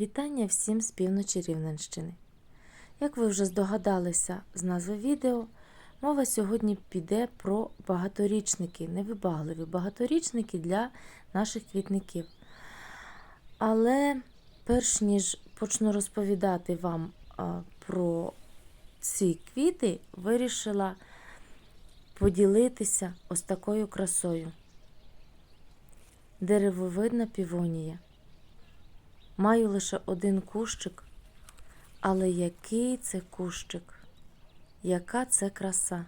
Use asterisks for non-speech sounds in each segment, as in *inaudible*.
Вітання всім з півночі Рівненщини. Як ви вже здогадалися з назви відео, мова сьогодні піде про багаторічники, невибагливі багаторічники для наших квітників. Але перш ніж почну розповідати вам про ці квіти, вирішила поділитися ось такою красою. Деревовидна півонія. Маю лише один кущик, але який це кущик, яка це краса,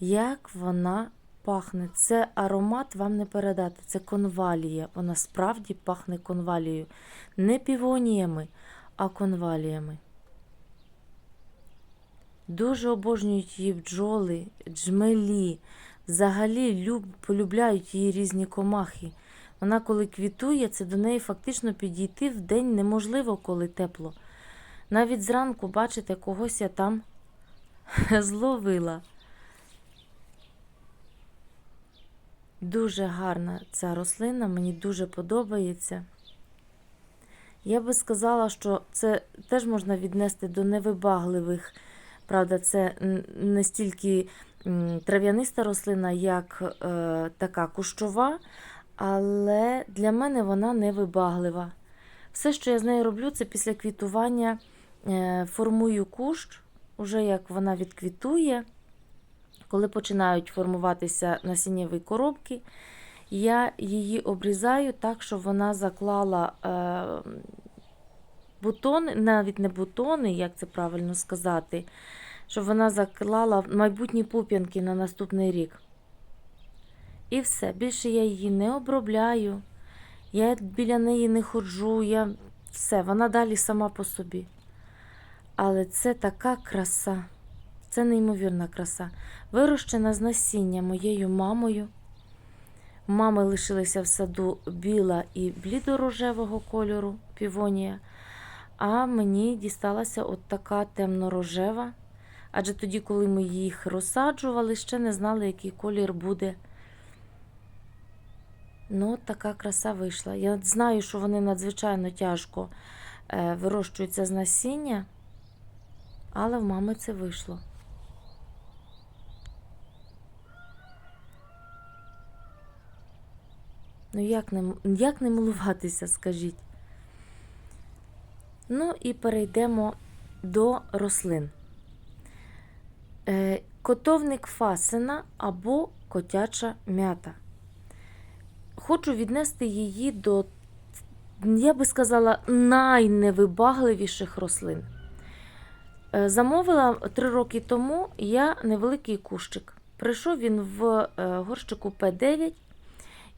як вона пахне. Це аромат вам не передати, це конвалія. Вона справді пахне конвалією. Не півоніями, а конваліями. Дуже обожнюють її бджоли, джмелі. Взагалі люб, полюбляють її різні комахи. Вона, коли квітує, це до неї фактично підійти в день неможливо, коли тепло. Навіть зранку, бачите, когось я там *laughs* зловила. Дуже гарна ця рослина, мені дуже подобається. Я би сказала, що це теж можна віднести до невибагливих. Правда, це не стільки трав'яниста рослина, як е, така кущова, але для мене вона невибаглива. Все, що я з нею роблю, це після квітування е, формую кущ, уже як вона відквітує. Коли починають формуватися насіннєві коробки, я її обрізаю так, щоб вона заклала е, бутони, навіть не бутони, як це правильно сказати, щоб вона заклала майбутні пуп'янки на наступний рік. І все. Більше я її не обробляю, я біля неї не ходжу, я все, вона далі сама по собі. Але це така краса, це неймовірна краса. Вирощена з насіння моєю мамою. Мами лишилися в саду біла і блідорожевого кольору півонія, а мені дісталася от така темно-рожева. Адже тоді, коли ми їх розсаджували, ще не знали, який колір буде. Ну, така краса вийшла. Я знаю, що вони надзвичайно тяжко е, вирощуються з насіння, але в мами це вийшло. Ну, як не, як не милуватися, скажіть? Ну і перейдемо до рослин. Е, Котовник фасина або котяча м'ята. Хочу віднести її до, я би сказала, найневибагливіших рослин. Е, Замовила три роки тому я невеликий кущик. Прийшов він в е, горщику П9,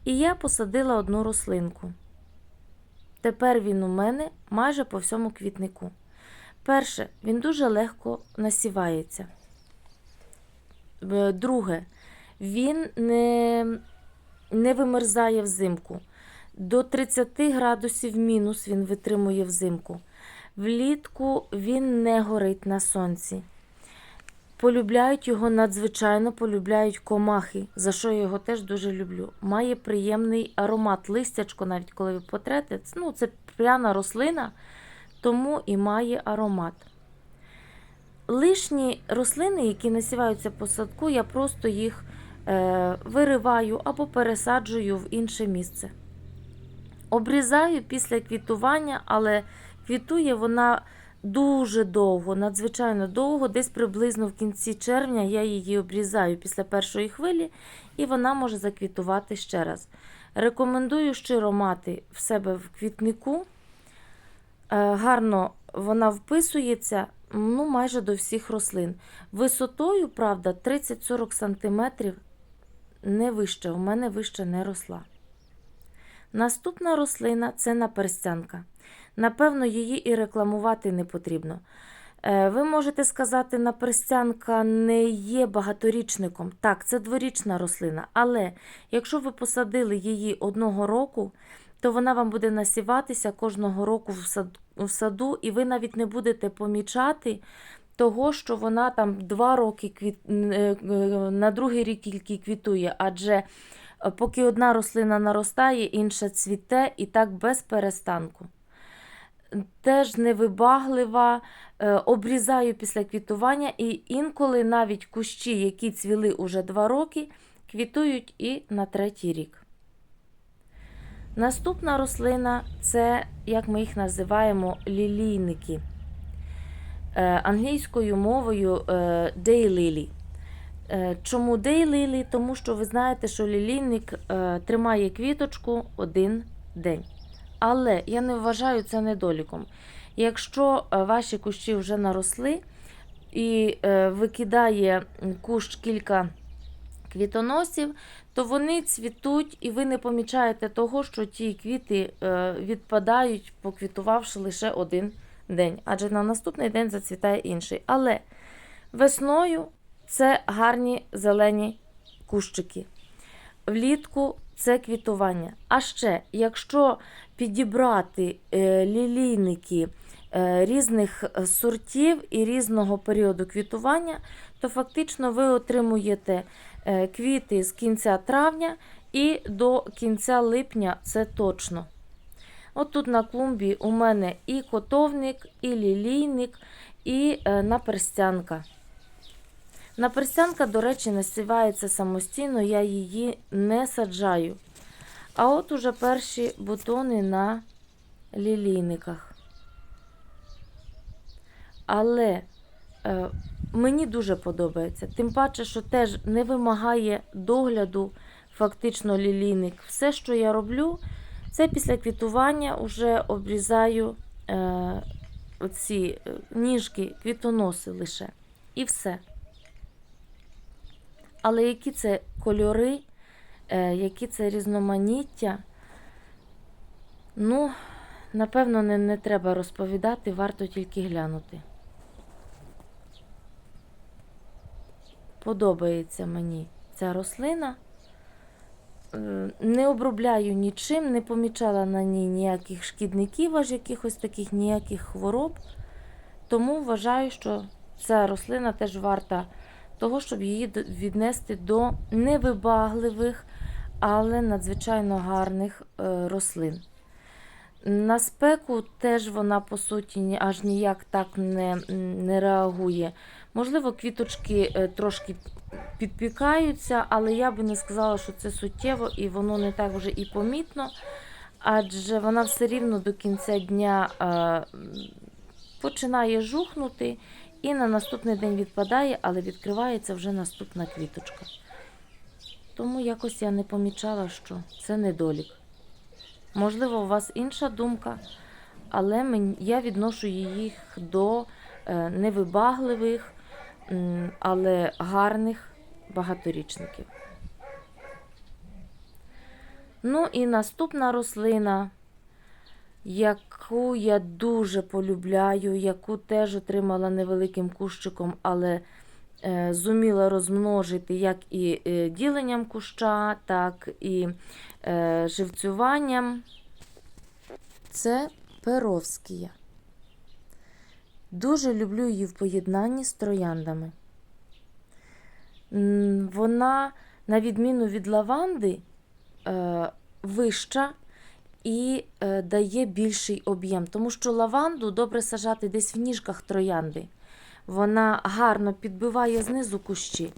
і я посадила одну рослинку. Тепер він у мене майже по всьому квітнику. Перше, він дуже легко насівається. Е, Друге, він не, не вимерзає взимку. До 30 градусів мінус він витримує взимку. Влітку він не горить на сонці. Полюбляють його надзвичайно полюбляють комахи, за що я його теж дуже люблю. Має приємний аромат, листячко, навіть коли ви потрете. Ну, це пряна рослина, тому і має аромат. Лишні рослини, які насіваються по садку, я просто їх вириваю або пересаджую в інше місце. Обрізаю після квітування, але квітує вона дуже довго, надзвичайно довго, десь приблизно в кінці червня я її обрізаю після першої хвилі, і вона може заквітувати ще раз. Рекомендую щиро мати в себе в квітнику. Е, Гарно вона вписується ну, майже до всіх рослин. Висотою, правда, 30-40 см не вище, у мене вище не росла. Наступна рослина це наперстянка. Напевно, її і рекламувати не потрібно. Е, Ви можете сказати, наперстянка не є багаторічником. Так, це дворічна рослина, але якщо ви посадили її одного року, то вона вам буде насіватися кожного року в саду, і ви навіть не будете помічати того, що вона там два роки квіт... е, е, на другий рік тільки квітує, адже е, поки одна рослина наростає, інша цвіте і так без перестанку. теж невибаглива, обрізаю після квітування, і інколи навіть кущі, які цвіли уже два роки, квітують і на третій рік. Наступна рослина це, як ми їх називаємо, лілійники. Е, Англійською мовою е, daylily. Е, Чому daylily? Тому що ви знаєте, що лілійник тримає квіточку один день. Але я не вважаю це недоліком. Якщо ваші кущі вже наросли і викидає кущ кілька квітоносів, то вони цвітуть, і ви не помічаєте того, що ті квіти відпадають, поквітувавши лише один день, адже на наступний день зацвітає інший. Але весною це гарні зелені кущики. Влітку це квітування. А ще, якщо підібрати е, лілійники е, різних сортів і різного періоду квітування, то фактично ви отримуєте е, квіти з кінця травня і до кінця липня це точно. От тут на клумбі у мене і котовник, і лілійник, і е, наперстянка. Наперстянка, до речі, насівається самостійно, я її не саджаю. А от уже перші бутони на лілійниках. Але е, мені дуже подобається. Тим паче, що теж не вимагає догляду фактично лілійник. Все, що я роблю, це після квітування вже обрізаю е, оці е, ніжки, квітоноси лише. І все. Але які це кольори, е, які це різноманіття, ну, напевно, не, не треба розповідати, варто тільки глянути. Подобається мені ця рослина. Е, Не обробляю нічим, не помічала на ній ніяких шкідників, аж якихось таких ніяких хвороб. Тому вважаю, що ця рослина теж варта того, щоб її віднести до невибагливих, але надзвичайно гарних е, рослин. На спеку теж вона, по суті, аж ніяк так не, не реагує. Можливо, квіточки е, трошки підпікаються, але я би не сказала, що це суттєво і воно не так вже і помітно, адже вона все рівно до кінця дня е, починає жухнути і на наступний день відпадає, але відкривається вже наступна квіточка. Тому якось я не помічала, що це недолік. Можливо, у вас інша думка, але я відношу їх до е, невибагливих, але гарних багаторічників. Ну і наступна рослина, яку я дуже полюбляю, яку теж отримала невеликим кущиком, але е, зуміла розмножити як і е, діленням куща, так і е, живцюванням. Це перовськія. Дуже люблю її в поєднанні з трояндами. Вона, на відміну від лаванди, е, вища і е, дає більший об'єм. Тому що лаванду добре сажати десь в ніжках троянди. Вона гарно підбиває знизу кущі.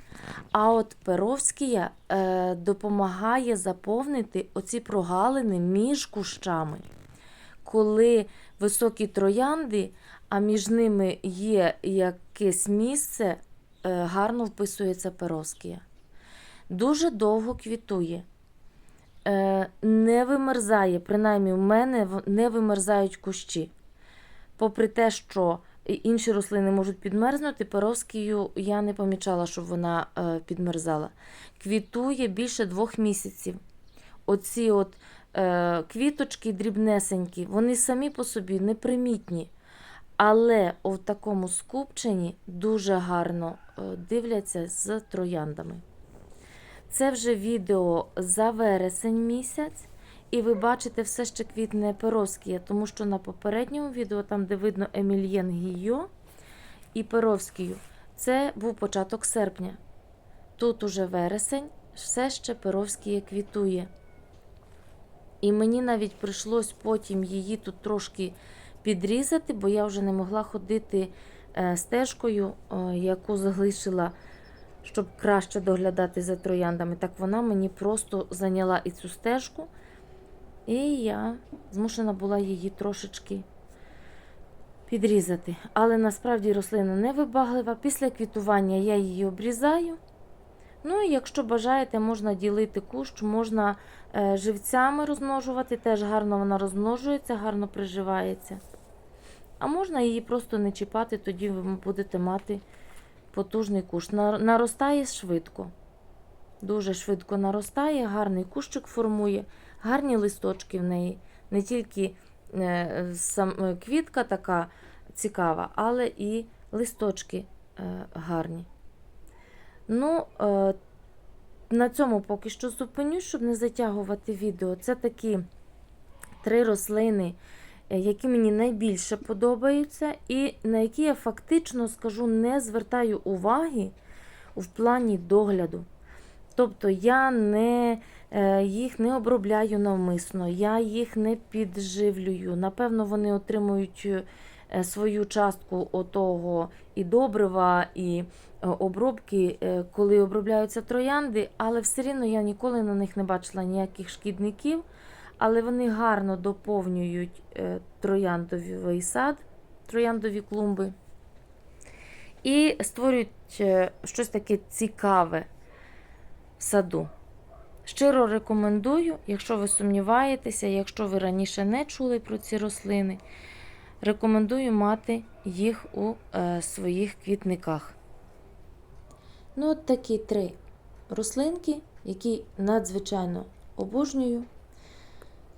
А от перовськія е, допомагає заповнити оці прогалини між кущами. Коли високі троянди, а між ними є якесь місце, е, гарно вписується перовськія. Дуже довго квітує. Е, не вимерзає, принаймні в мене не вимерзають кущі. Попри те, що інші рослини можуть підмерзнути, перовськію я не помічала, щоб вона е, підмерзала. Квітує більше двох місяців. Оці от е, квіточки дрібнесенькі, вони самі по собі непримітні. Але у такому скупченні дуже гарно е, дивляться з трояндами. Це вже відео за вересень місяць, і ви бачите все ще квітне перовське, тому що на попередньому відео, там де видно Емільєн Гійо і Перовськію, це був початок серпня. Тут уже вересень, все ще Перовське квітує. І мені навіть прийшлось потім її тут трошки підрізати, бо я вже не могла ходити е, стежкою, е, яку залишила, щоб краще доглядати за трояндами. Так вона мені просто зайняла і цю стежку, і я змушена була її трошечки підрізати. Але насправді рослина невибаглива. Після квітування я її обрізаю. Ну і якщо бажаєте, можна ділити кущ, можна е, живцями розмножувати, теж гарно вона розмножується, гарно приживається. А можна її просто не чіпати, тоді ви будете мати потужний кущ. Наростає швидко. Дуже швидко наростає, гарний кущик формує, гарні листочки в неї. Не тільки е, е, квітка така цікава, але і листочки гарні. Ну, е, на цьому поки що зупинюсь, щоб не затягувати відео. Це такі три рослини, е, які мені найбільше подобаються, і на які я фактично скажу, не звертаю уваги в плані догляду. Тобто я не, е, їх не обробляю навмисно, я їх не підживлюю. Напевно, вони отримують е, свою частку отого і добрива, і обробки, е, коли обробляються троянди, але все рівно я ніколи на них не бачила ніяких шкідників, але вони гарно доповнюють е, трояндовий сад, трояндові клумби і створюють е, щось таке цікаве в саду. Щиро рекомендую, якщо ви сумніваєтеся, якщо ви раніше не чули про ці рослини, рекомендую мати їх у е, своїх квітниках. Ну, от такі три рослинки, які надзвичайно обожнюю.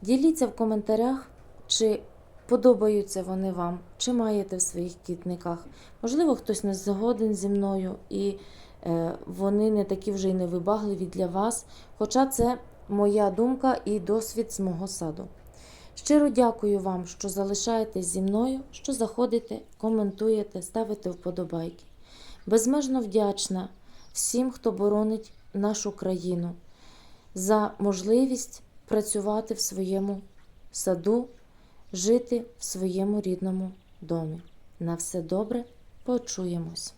Діліться в коментарях, чи подобаються вони вам, чи маєте в своїх квітниках. Можливо, хтось не згоден зі мною і е, вони не такі вже й невибагливі для вас. Хоча це моя думка і досвід з мого саду. Щиро дякую вам, що залишаєтесь зі мною, що заходите, коментуєте, ставите вподобайки. Безмежно вдячна всім, хто боронить нашу країну за можливість працювати в своєму саду, жити в своєму рідному домі. На все добре, почуємось!